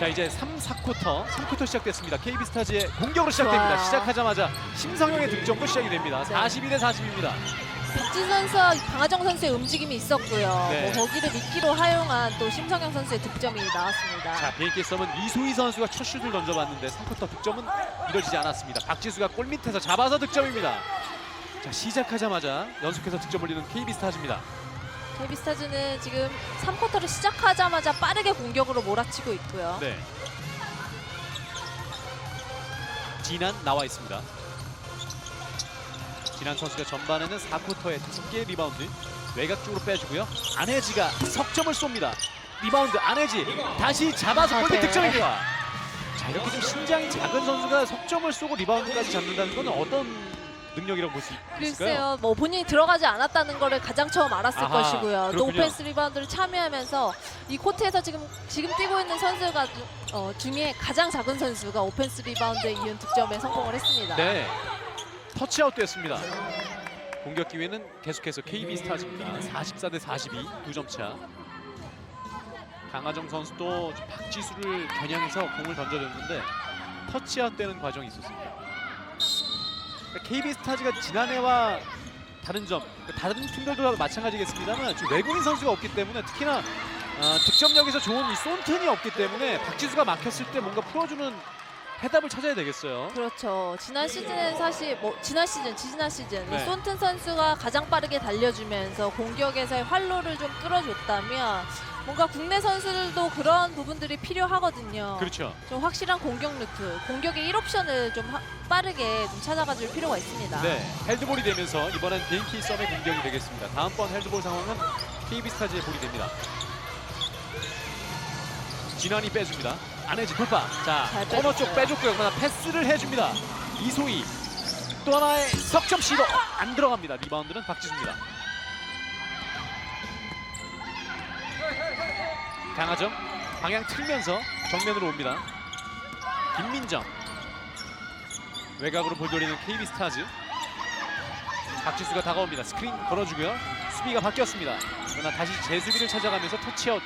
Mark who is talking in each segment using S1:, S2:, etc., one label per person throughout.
S1: 자 이제 3, 4쿼터, 3쿼터 시작됐습니다. KB스타즈의 공격으로 시작됩니다.
S2: 좋아요.
S1: 시작하자마자 심성영의 득점으로 시작이 됩니다.
S2: 네.
S1: 42대 40입니다.
S2: 박진 선수와 강하정 선수의 움직임이 있었고요.
S1: 네.
S2: 뭐 거기를 미끼로 활용한 또 심성영 선수의 득점이 나왔습니다.
S1: 자 비행기 썸은 이소희 선수가 첫 슛을 던져봤는데 3쿼터 득점은 이뤄지지 않았습니다. 박지수가 골 밑에서 잡아서 득점입니다. 자 시작하자마자 연속해서 득점 올리는 KB스타즈입니다.
S2: KB스타즈는 지금 3쿼터를 시작하자마자 빠르게 공격으로 몰아치고 있고요.
S1: 네. 진한 나와 있습니다. 진한 선수가 전반에는 4쿼터에 5개의 리바운드 외곽 쪽으로 빼주고요. 안혜지가 석점을 쏩니다. 리바운드 안혜지 다시 잡아서
S2: 아,
S1: 골밑
S2: 네.
S1: 득점입니다. 자 이렇게 좀 신장이 작은 선수가 석점을 쏘고 리바운드까지 잡는다는 건 어떤 능력이라고 볼 수 있을까요?
S2: 글쎄요, 뭐 본인이 들어가지 않았다는 거를 가장 처음 알았을
S1: 아하,
S2: 것이고요. 또
S1: 그렇군요.
S2: 오펜스 리바운드를 참여하면서 이 코트에서 지금 지금 뛰고 있는 선수가 주- 어, 중에 가장 작은 선수가 오펜스 리바운드에 이은 득점에 성공을 했습니다.
S1: 네. 터치아웃 됐습니다. 공격 기회는 계속해서 KB 스타즈입니다. 44 대 42, 두 점 차. 강하정 선수도 박지수를 겨냥해서 공을 던져줬는데 터치아웃 되는 과정이 있었습니다. KB 스타즈가 지난해와 다른 점, 그러니까 다른 팀들도 마찬가지겠습니다만 지금 외국인 선수가 없기 때문에 특히나 어, 득점력에서 좋은 이 손튼이 없기 때문에 박지수가 막혔을 때 뭔가 풀어주는 해답을 찾아야 되겠어요.
S2: 그렇죠. 지난 시즌은 사실 뭐 지난 시즌, 지지난 시즌
S1: 네.
S2: 이 손튼 선수가 가장 빠르게 달려주면서 공격에서의 활로를 좀 끌어줬다면 뭔가 국내 선수들도 그런 부분들이 필요하거든요.
S1: 그렇죠.
S2: 좀 확실한 공격 루트, 공격의 1옵션을 좀 하- 빠르게 좀 찾아가줄 필요가 있습니다.
S1: 네, 헬드볼이 되면서 이번엔 비행키 썸의 공격이 되겠습니다. 다음번 헬드볼 상황은 KB스타즈의 볼이 됩니다. 진환이 빼줍니다. 안혜지 돌파. 자,
S2: 잘
S1: 코너 쪽. 빼줬고요. 그러나 패스를 해줍니다. 이소희. 또 하나의 석점 시도 안 들어갑니다. 리바운드는 박지수입니다. 강하정 방향 틀면서 정면으로 옵니다. 김민정 외곽으로 볼 돌리는 KB스타즈 박지수가 다가옵니다. 스크린 걸어주고요. 수비가 바뀌었습니다. 그러나 다시 재수비를 찾아가면서 터치아웃.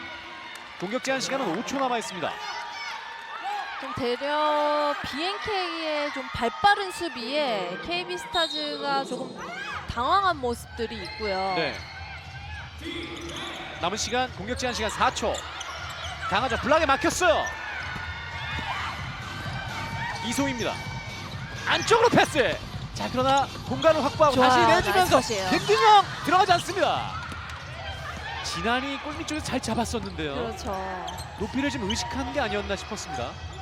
S1: 공격 제한 시간은 5초 남아 있습니다.
S2: 좀 되려 BNK의 좀 발빠른 수비에 KB 스타즈가 조금 당황한 모습들이 있고요.
S1: 네. 남은 시간 공격 제한 시간 4초. 강하정 블락에 막혔어요. 이소입니다. 안쪽으로 패스. 자 그러나 공간을 확보하고
S2: 좋아요.
S1: 다시 내주면서
S2: 나이스 컷이에요.
S1: 김준영 들어가지 않습니다. 지난이 골밑 쪽에서 잘 잡았었는데요.
S2: 그렇죠.
S1: 높이를 좀 의식한 게 아니었나 싶었습니다.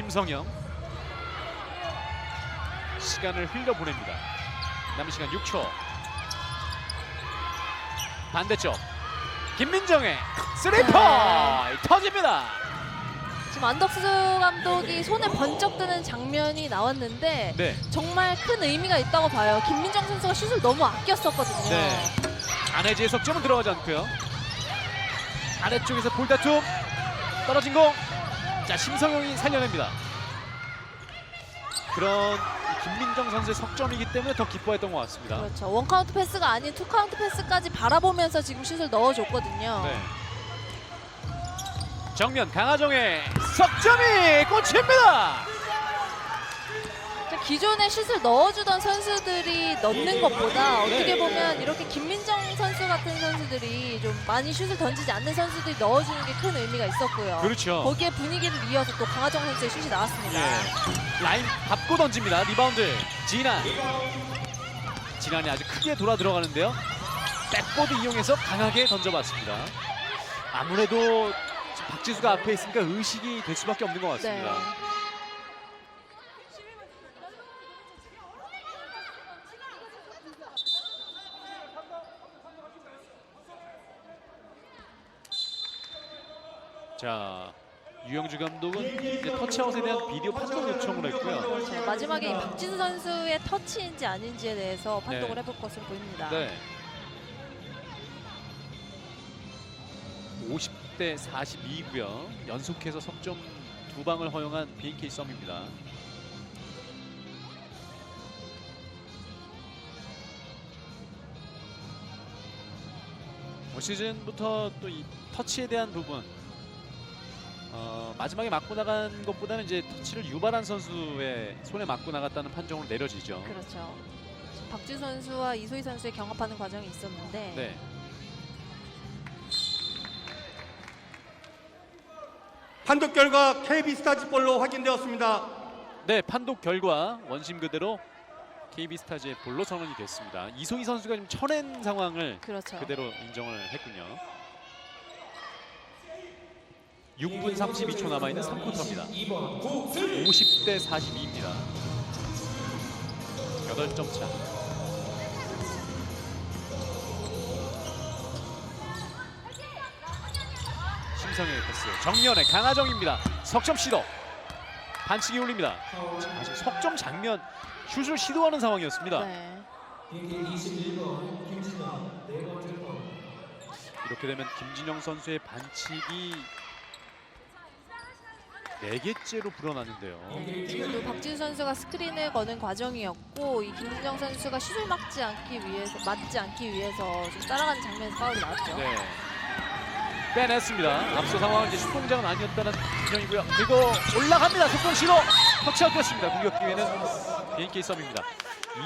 S1: 심성영 시간을 흘려보냅니다. 남은 시간 6초. 반대쪽 김민정의 스리퍼 터집니다.
S2: 지금 안덕수 감독이 손에 번쩍 드는 장면이 나왔는데
S1: 네,
S2: 정말 큰 의미가 있다고 봐요. 김민정 선수가 슛을 너무 아꼈었거든요.
S1: 네. 안혜지의 석점은 들어가지 않고요. 아래쪽에서 볼다툼 떨어진 공. 자 심성용이 살려냅니다. 그런 이 김민정 선수의 석점이기 때문에 더 기뻐했던 것 같습니다.
S2: 그렇죠. 원 카운트 패스가 아닌 투 카운트 패스까지 바라보면서 지금 슛을 넣어줬거든요.
S1: 네. 정면 강하정의 석점이 꽂힙니다.
S2: 기존에 슛을 넣어주던 선수들이 넣는 것보다 어떻게
S1: 네.
S2: 보면 이렇게 김민정 선수 같은 선수들이 좀 많이 슛을 던지지 않는 선수들이 넣어주는 게 큰 의미가 있었고요.
S1: 그렇죠.
S2: 거기에 분위기를 이어서 또 강하정 선수의 슛이 나왔습니다.
S1: 예. 라인 밟고 던집니다. 리바운드 진한. 진한이 아주 크게 돌아 들어가는데요. 백보드 이용해서 강하게 던져봤습니다. 아무래도 박지수가 앞에 있으니까 의식이 될 수밖에 없는 것 같습니다.
S2: 네.
S1: 자 유영주 감독은 이제 터치아웃에 대한 비디오 판독 요청을 했고요.
S2: 마지막에 이 박진수 선수의 터치인지 아닌지에 대해서 판독을
S1: 네.
S2: 해볼 것으로 보입니다.
S1: 네. 50대 42고요. 연속해서 석점 두 방을 허용한 BNK 썸입니다. 올 시즌부터 또 이 터치에 대한 부분 어, 마지막에 맞고 나간 것보다는 이제 터치를 유발한 선수의 손에 맞고 나갔다는 판정으로 내려지죠.
S2: 그렇죠. 박지 선수와 이소희 선수의 경합하는 과정이 있었는데
S1: 네.
S3: 판독 결과 KB 스타즈볼로 확인되었습니다.
S1: 네, 판독 결과 원심 그대로 KB 스타즈의 볼로 선언이 됐습니다. 이소희 선수가 지금 쳐낸 상황을
S2: 그렇죠.
S1: 그대로 인정을 했군요. 6분 32초 남아 있는 3쿼터입니다. 50대 42입니다. 8점 차. 심성현의 패스. 정면에 강하정입니다. 석점 시도. 반칙이. 자, 지금 석점 장면 슛을 시도하는 상황이었습니다.
S2: 네.
S1: 이렇게 되면 김진영 선수의 반칙이 네 개째로 불어나는데요.
S2: 네, 지금도 박지수 선수가 스크린을 거는 과정이었고 이 김진정 선수가 슛을 막지 않기 위해서 맞지 않기 위해서 좀 따라가는 장면에서 파울이 나왔죠.
S1: 네. 빼냈습니다. 앞서 상황은 이제 슛 공장은 아니었다는 지정이고요. 그리고 올라갑니다. 속공 시도 터치아웃 됐습니다. 공격 기회는 BNK 썸입니다.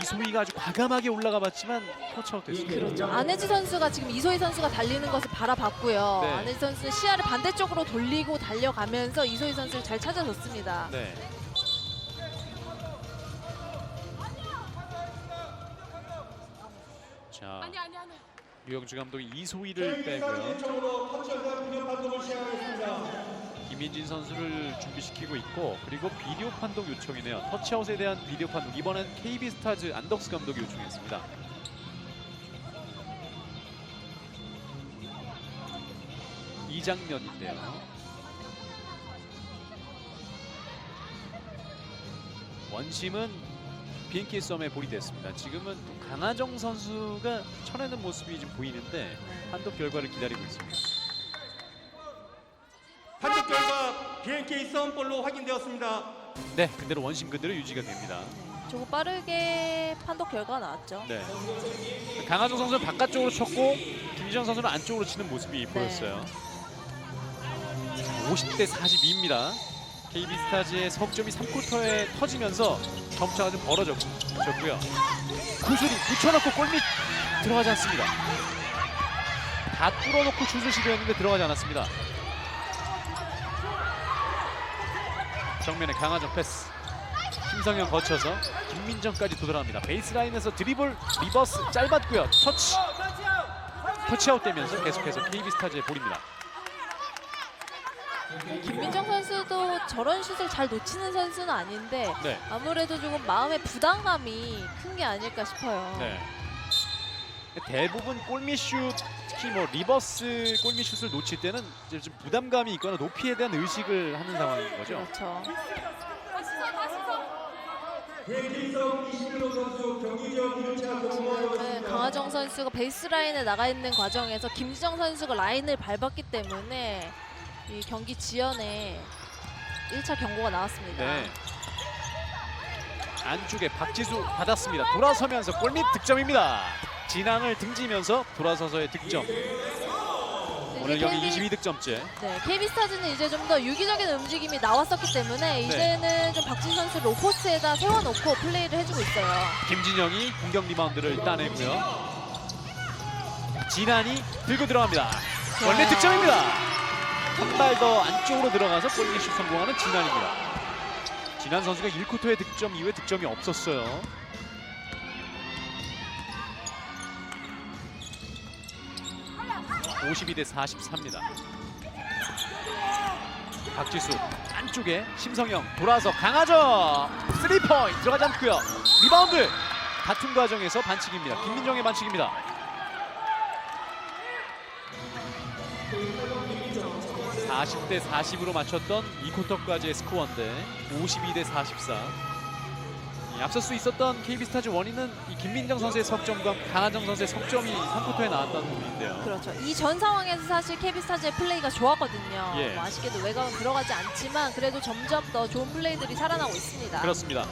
S1: 이소희가 아주 과감하게 올라가 봤지만 터치아웃 됐습니다.
S2: 그렇죠. 안혜지 선수가 지금 이소희 선수가 달리는 것을 바라봤고요.
S1: 네.
S2: 안혜지 선수는 시야를 반대쪽으로 돌리고 달려가면서 이소희 선수를 잘 찾아줬습니다.
S1: 네. 자, 유영주 감독이 이소희를 빼고요. 김민진 선수를 준비시키고 있고 그리고 비디오 판독 요청이네요. 터치아웃에 대한 비디오 판독 이번엔 KB 스타즈 안덕스 감독이 요청했습니다. 이 장면인데요. 원심은 BNK 썸에 볼이 됐습니다. 지금은 또 강하정 선수가 쳐내는 모습이 좀 보이는데
S2: 네.
S1: 판독 결과를 기다리고 있습니다.
S3: 판독 BNK 썸볼로 확인되었습니다.
S1: 네, 그대로 원심 그대로 유지가 됩니다.
S2: 네. 조금 빠르게 판독 결과가 나왔죠.
S1: 네. 강하정 선수는 바깥쪽으로 쳤고 김지정 선수는 안쪽으로 치는 모습이 보였어요. 50대 42입니다. KB 스타즈의 석점이 3쿼터에 터지면서 점차가 좀 벌어졌고요. 구슬이 붙여놓고 골밑 들어가지 않습니다. 다 뚫어놓고 슛을 시도했는데 들어가지 않았습니다. 정면에 강하정 패스. 김성현 거쳐서 김민정까지 도달합니다. 베이스라인에서 드리블 리버스 짧았고요. 터치 터치아웃 되면서 계속해서 KB 스타즈의 볼입니다.
S2: 김민정 선수도 저런 슛을 잘 놓치는 선수는 아닌데
S1: 네.
S2: 아무래도 조금 마음의 부담감이 큰 게 아닐까 싶어요.
S1: 네. 대부분 골밑슛 특히 뭐 리버스 골밑슛을 놓칠 때는 이제 좀 부담감이 있거나 높이에 대한 의식을 하는 상황인 거죠.
S2: 그렇죠.
S3: BNK 썸 21호 선수 경기 지역 1차 경고하였습니다.
S2: 네, 강하정 선수가 베이스라인에 나가 있는 과정에서 김지정 선수가 라인을 밟았기 때문에 이 경기 지연에 1차 경고가 나왔습니다.
S1: 네. 안쪽에 박지수 받았습니다. 돌아서면서 골밑 득점입니다. 진앙을 등지면서 돌아서서의 득점. 오늘 경기 22득점째.
S2: 네, KB스타즈는 이제 좀 더 유기적인 움직임이 나왔었기 때문에 이제는 좀 박진 선수 로포스에다 세워놓고 플레이를 해주고 있어요.
S1: 김진영이 공격 리바운드를 따내고요. 진한이 들고 들어갑니다. 원래 득점입니다. 한 발 더 안쪽으로 들어가서 골밑 슛 성공하는 진한입니다. 진한 선수가 1쿼터의 득점 이후에 득점이 없었어요. (52 대 44입니다) 박지수 안쪽에 심성영 돌아서 강하정 쓰리 포인트 들어가지 않고요. 리바운드 다툼 과정에서 반칙입니다. 김민정의 반칙입니다. 40대 40으로 맞췄던 2쿼터까지의 스코어인데 52대 44이 앞설 수 있었던 KB스타즈 원인은 이 김민정 선수의 석점과 강하정 선수의 석점이 3쿼터에 나왔다는 부분인데요
S2: 그렇죠. 이 전 상황에서 사실 KB스타즈의 플레이가 좋았거든요.
S1: 예.
S2: 뭐 아쉽게도 외곽은 들어가지 않지만 그래도 점점 더 좋은 플레이들이 살아나고 있습니다.
S1: 그렇습니다.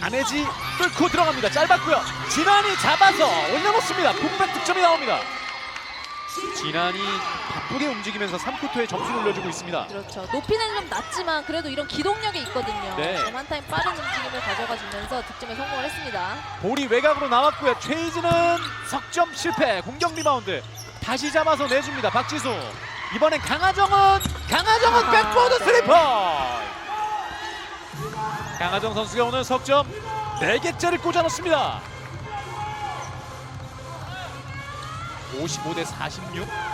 S1: 안혜지 뚫고 들어갑니다. 짧았고요. 진환이 잡아서 올려놓습니다. 북백 득점이 나옵니다. 진한이 바쁘게 움직이면서 3쿼터에 점수를 올려주고 있습니다.
S2: 그렇죠. 높이는 좀 낮지만 그래도 이런 기동력이 있거든요.
S1: 네.
S2: 좀한 타임 빠른 움직임을 가져가주면서 득점에 성공을 했습니다.
S1: 볼이 외곽으로 나왔고요. 최희진은 석점 실패. 공격 리바운드. 다시 잡아서 내줍니다. 박지수. 이번엔 강하정은 강하정은
S2: 아하,
S1: 백보드
S2: 네.
S1: 스리퍼. 강하정 선수가 오늘 석점 4개째를 꽂아넣습니다. 55 대 46.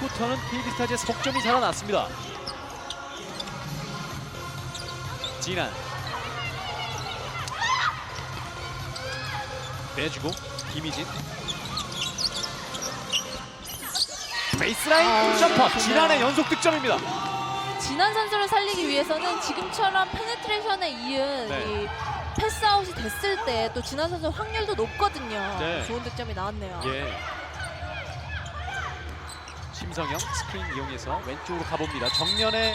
S1: 3쿼터는 KB스타즈의 석점이 살아났습니다. 진한 내주고 김희진 베이스라인
S2: 아,
S1: 점퍼
S2: 좋네요.
S1: 진한의 연속 득점입니다.
S2: 진한 선수를 살리기 위해서는 지금처럼 페네트레이션에 이은
S1: 네.
S2: 이 패스아웃이 됐을 때또 진한 선수 확률도 높거든요.
S1: 네.
S2: 좋은 득점이 나왔네요.
S1: 예. 심성영 스크린 이용해서 왼쪽으로 가봅니다. 정면에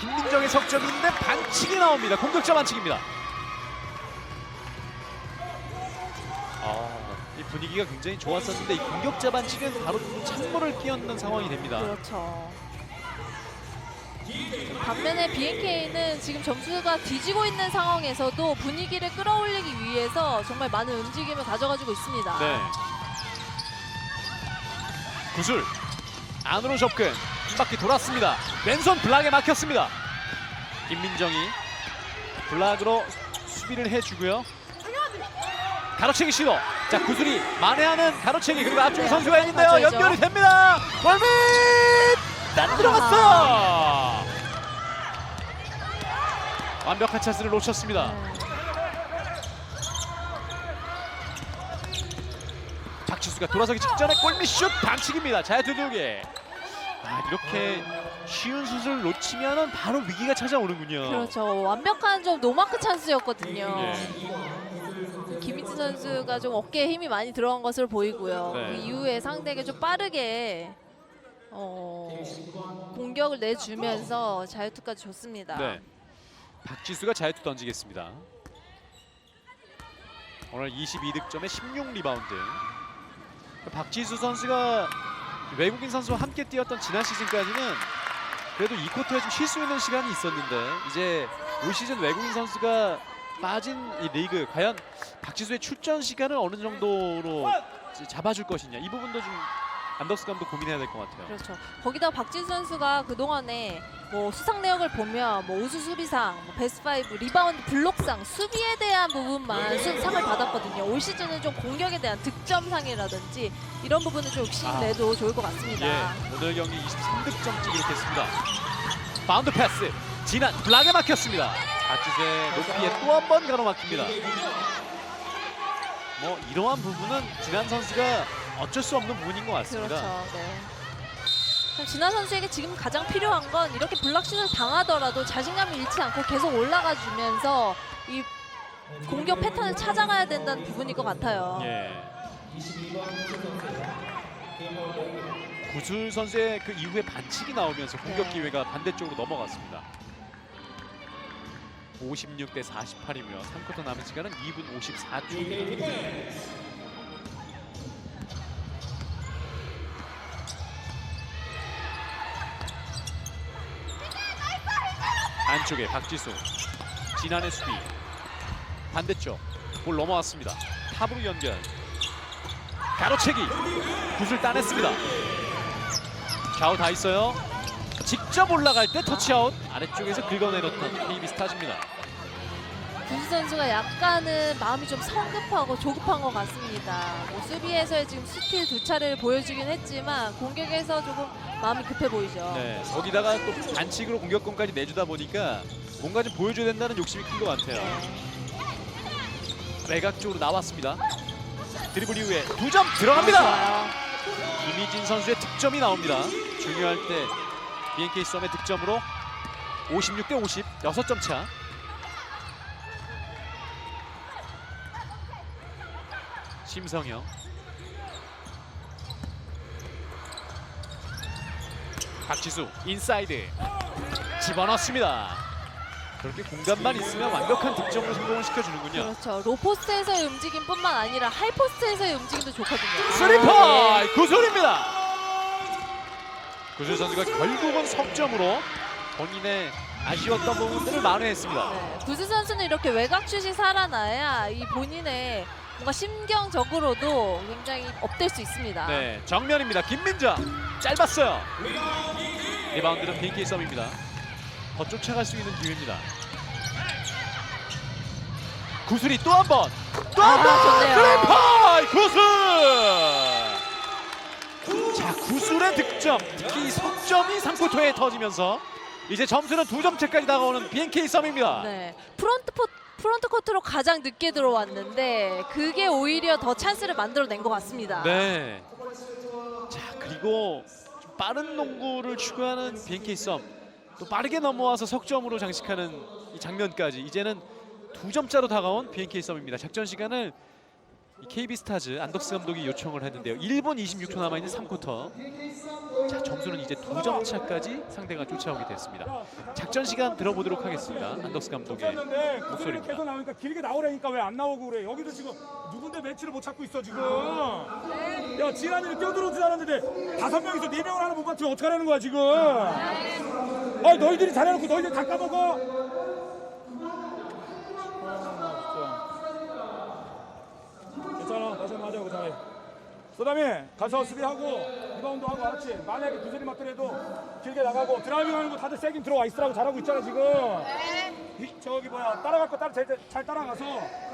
S1: 김민정의 석점인데 반칙이 나옵니다. 공격자 반칙입니다. 아, 이 분위기가 굉장히 좋았었는데 이 공격자 반칙은 바로 찬물을 끼얹는 상황이 됩니다.
S2: 그렇죠. 반면에 BNK는 지금 점수가 뒤지고 있는 상황에서도 분위기를 끌어올리기 위해서 정말 많은 움직임을 가져가지고 있습니다.
S1: 네. 구슬 안으로 접근 한 바퀴 돌았습니다. 왼손 블락에 막혔습니다. 김민정이 블락으로 수비를 해주고요. 가로채기 시도. 자 구슬이 만회하는 가로채기 그리고 앞쪽에
S2: 네,
S1: 선수가 있는데요. 연결이 됩니다. 골밑 안 들어갔어요. 완벽한 찬스를 놓쳤습니다.
S2: 네.
S1: 박지수가 돌아서기 직전에 골밑 슛 반칙입니다. 자유투 두 개. 아 이렇게 쉬운 슛을 놓치면은 바로 위기가 찾아오는군요.
S2: 그렇죠. 완벽한 좀 노마크 찬스였거든요.
S1: 예.
S2: 김희진 선수가 좀 어깨에 힘이 많이 들어간 것으로 보이고요.
S1: 네.
S2: 그 이후에 상대에게 좀 빠르게 어, 공격을 내주면서 자유투까지 줬습니다.
S1: 네. 박지수가 자유투 던지겠습니다. 오늘 22득점에 16 리바운드. 박지수 선수가 외국인 선수와 함께 뛰었던 지난 시즌까지는 그래도 이 쿼터에 좀 쉴 수 있는 시간이 있었는데 이제 올 시즌 외국인 선수가 빠진 이 리그 과연 박지수의 출전 시간을 어느 정도로 잡아줄 것이냐. 이 부분도 좀 안덕스 감독 고민해야 될 것 같아요.
S2: 그렇죠. 거기다 박지수 선수가 그 동안에 뭐 수상 내역을 보면 뭐 우수 수비상, 뭐 베스트 5, 리바운드 블록상, 수비에 대한 부분만 수, 상을 받았거든요. 올 시즌은 좀 공격에 대한 득점상이라든지 이런 부분을 좀 욕심
S1: 아.
S2: 내도 좋을 것 같습니다.
S1: 예, 오늘 경기 23득점째 기록했습니다. 바운드 패스, 진한 블락에 막혔습니다. 박지수의 높이에 또 한 번 가로막힙니다. 뭐 이러한 부분은 진한 선수가 어쩔 수 없는 부분인 것 같습니다.
S2: 그렇죠. 네. 참 진아 선수에게 지금 가장 필요한 건 이렇게 블락슛을 당하더라도 자신감을 잃지 않고 계속 올라가 주면서 이 공격 패턴을 찾아가야 된다는 부분일 것 같아요.
S1: 예. 구슬 선수의 그 이후에 반칙이 나오면서 공격
S2: 네.
S1: 기회가 반대쪽으로 넘어갔습니다. 56 대 48이며 3쿼터 남은 시간은 2분 54초입니다. 안쪽에 박지수. 진한의 수비. 반대쪽 볼 넘어왔습니다. 탑으로 연결. 가로채기. 굿을 따냈습니다. 좌우 다 있어요. 직접 올라갈 때 터치아웃. 아래쪽에서 긁어내렸던 KB 스타즈입니다
S2: 구수 선수가 약간은 마음이 좀 성급하고 조급한 것 같습니다. 뭐 수비에서의 지금 스틸 두 차례를 보여주긴 했지만 공격에서 조금 마음이 급해 보이죠.
S1: 네, 거기다가 또 반칙으로 공격권까지 내주다 보니까 뭔가 좀 보여줘야 된다는 욕심이 큰 것 같아요
S2: 네.
S1: 외곽 쪽으로 나왔습니다 드리블 이후에 두 점 들어갑니다. 김희진 선수의 득점이 나옵니다. 중요할 때 BNK 썸의 득점으로 56 대 50, 6점 차. 심성영. 박지수 인사이드 집어넣습니다. 저렇게 공간만 있으면 완벽한 득점으로 성공을 시켜주는군요.
S2: 그렇죠. 로포스트에서의 움직임뿐만 아니라 하이포스트에서의 움직임도 좋거든요.
S1: 스리퍼 구슬입니다. 구슬 선수가 결국은 석점으로 본인의 아쉬웠던 부분들을 만회했습니다.
S2: 네, 구스 선수는 이렇게 외곽 슛이 살아나야 이 본인의 뭔가 심경적으로도 굉장히 업될 수 있습니다.
S1: 네, 정면입니다. 김민자 짧았어요. 리바운드는 BK 썸입니다. 더 쫓아갈 수 있는 기회입니다. 구슬이 또 한 번, 또한
S2: 아,
S1: 번,
S2: 좋네요.
S1: 구슬. 자, 구슬의 득점, 특히 이 석점이 3쿼터에 터지면서 이제 점수는 두 점차까지 다가오는 BNK 썸입니다.
S2: 네, 프론트 포, 프론트 코트로 가장 늦게 들어왔는데 그게 오히려 더 찬스를 만들어낸 것 같습니다.
S1: 네. 자 그리고 좀 빠른 농구를 추구하는 BNK 썸. 또 빠르게 넘어와서 석점으로 장식하는 이 장면까지 이제는 두 점차로 다가온 BNK 썸입니다. 작전 시간을 이 KB 스타즈 안덕스 감독이 요청을 했는데요. 1분 26초 남아 있는 3쿼터. 자 점수는 이제 두 점 차까지 상대가 쫓아오게 됐습니다. 작전 시간 들어보도록 하겠습니다. 안덕스 감독의 목소리입니다.
S4: 계속 나오니까 길게 나오라니까 왜 안 나오고 그래 여기도 지금 누군데 매치를 못 찾고 있어 지금 야 지난이는 뛰어들어오지 않았는데 다섯 명이서 네 명을 하나 못 맞추면 어떡하라는 거야 지금 아 너희들이 잘해놓고 너희들 다 까먹어 괜찮아. 다시 한번 하자 고 잘해 그다음에 가서 수비하고 리바운드 하고 알았지? 만약에 구슬이 맞더라도 길게 나가고 드라이빙 하는 거 다들 세긴 들어와 있으라고 잘하고 있잖아 지금. 이, 저기 뭐야 따라갈 거 따라 잘, 잘 따라가서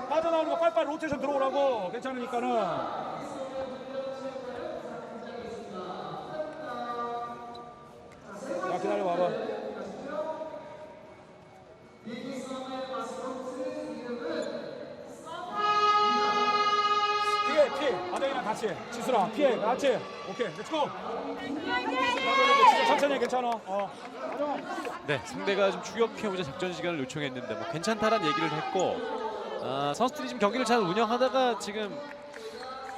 S4: 빠져나오는 거 빨리빨리 로테이션 들어오라고. 괜찮으니까는. 자 기다려 봐봐 같이 지수랑 피해 같이. 오케이 렛츠고 천천히 해, 괜찮아. 어.
S1: 네, 상대가 좀 추격해보자 작전 시간을 요청했는데 뭐 괜찮다란 얘기를 했고 아, 선수들이 지금 경기를 잘 운영하다가 지금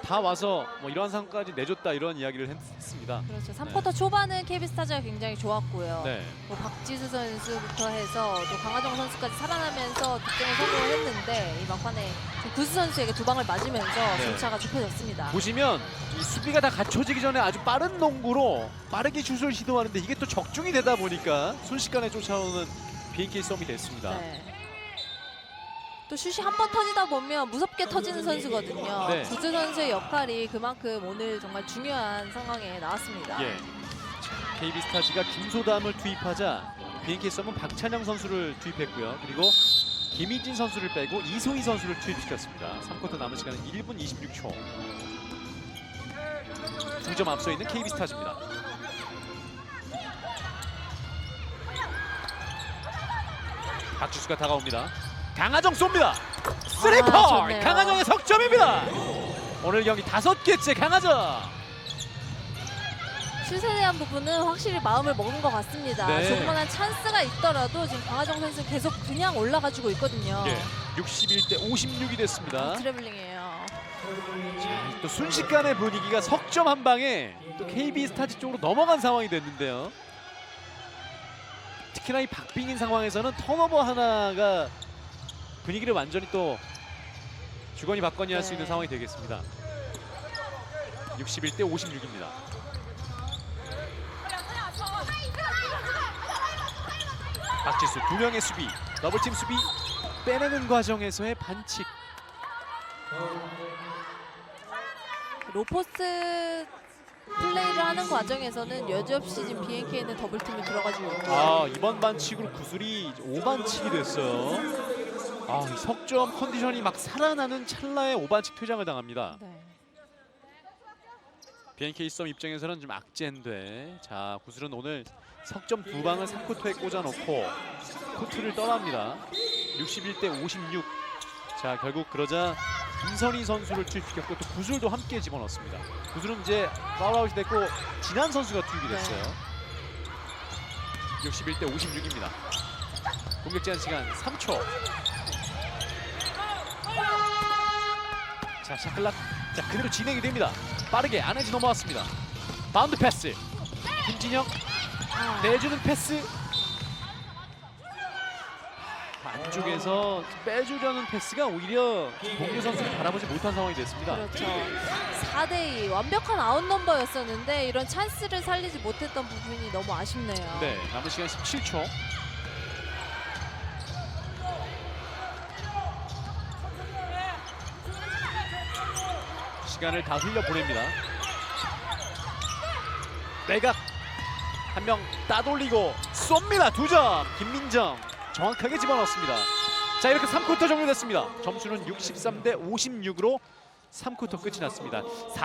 S1: 다 와서 뭐 이러한 상황까지 내줬다 이런 이야기를 했, 습니다.
S2: 그렇죠. 3쿼터 초반은 KB스타즈가 굉장히 좋았고요.
S1: 네,
S2: 뭐 박지수 선수부터 해서 또 강하정 선수까지 살아나면서 득점을 성공했는데 이 막판에 좀 구수 선수에게 두 방을 맞으면서
S1: 네.
S2: 점차가 좁혀졌습니다.
S1: 보시면 이 수비가 다 갖춰지기 전에 아주 빠른 농구로 빠르게 슛을 시도하는데 이게 또 적중이 되다 보니까 순식간에 쫓아오는 BNK 썸이 됐습니다.
S2: 네. 또 슛이 한 번 터지다 보면 무섭게 터지는 선수거든요.
S1: 네.
S2: 구수 선수의 역할이 그만큼 오늘 정말 중요한 상황에 나왔습니다.
S1: 예. 자, KB 스타즈가 김소담을 투입하자 BNK 썸은 박찬영 선수를 투입했고요. 그리고 김희진 선수를 빼고 이소희 선수를 투입시켰습니다. 3쿼터 남은 시간은 1분 26초. 두점 앞서 있는 KB 스타즈입니다. 박주수가 다가옵니다. 강하정 쏩니다. 쓰리퍼
S2: 아, 좋네요.
S1: 강하정의 석점입니다. 오늘 경기 다섯 개째 강하정.
S2: 슛에 대한 부분은 확실히 마음을 먹은 것 같습니다.
S1: 네.
S2: 조그만한 찬스가 있더라도 지금 강하정 선수 계속 그냥 올라가지고 있거든요.
S1: 예, 61대 56이 됐습니다.
S2: 트래블링이에요.
S1: 자, 또 순식간에 분위기가 석점 한 방에 또 KB 스타즈 쪽으로 넘어간 상황이 됐는데요. 특히나 이 박빙인 상황에서는 턴오버 하나가 분위기를 완전히 또 주거니 받거니 할 수
S2: 네.
S1: 있는 상황이 되겠습니다. 61대 56입니다. 박지수 두 명의 수비, 더블팀 수비 빼내는 과정에서의 반칙.
S2: 로포스 플레이를 하는 과정에서는 여지없이 지금 BNK는 더블팀이 들어가지고 있고요.
S1: 아 이번 반칙으로 구슬이 5반칙이 됐어요. 아이 석점 컨디션이 막 살아나는 찰나에 5반칙 퇴장을 당합니다.
S2: 네.
S1: BNK 썸 입장에서는 좀 악재인데 자 구슬은 오늘 석점 두 방을 3쿼터에 꽂아놓고 코트를 떠납니다. 61대 56. 자 결국 그러자 김선희 선수를 투입시켰고 또 구슬도 함께 집어넣습니다. 구슬은 이제 파울아웃이 됐고 진한 선수가 투입이 됐어요. 61대 56입니다. 공격 제한 시간 3초. 자 샤클락 자 그대로 진행이 됩니다. 빠르게 안에지 넘어왔습니다. 바운드 패스. 김진영
S2: 아,
S1: 내주는 패스. 안쪽에서 빼주려는 패스가 오히려 동료 선수를 바라보지 못한 상황이 됐습니다.
S2: 그렇죠. 4대2 완벽한 아웃 넘버였었는데 이런 찬스를 살리지 못했던 부분이 너무 아쉽네요.
S1: 네, 남은 시간 17초. 시간을 다 흘려 보냅니다. 내각 한 명 따돌리고 쏩니다. 두 점. 김민정 정확하게 집어넣습니다. 자 이렇게 3쿼터 종료됐습니다. 점수는 63대 56으로 3쿼터 끝이 났습니다.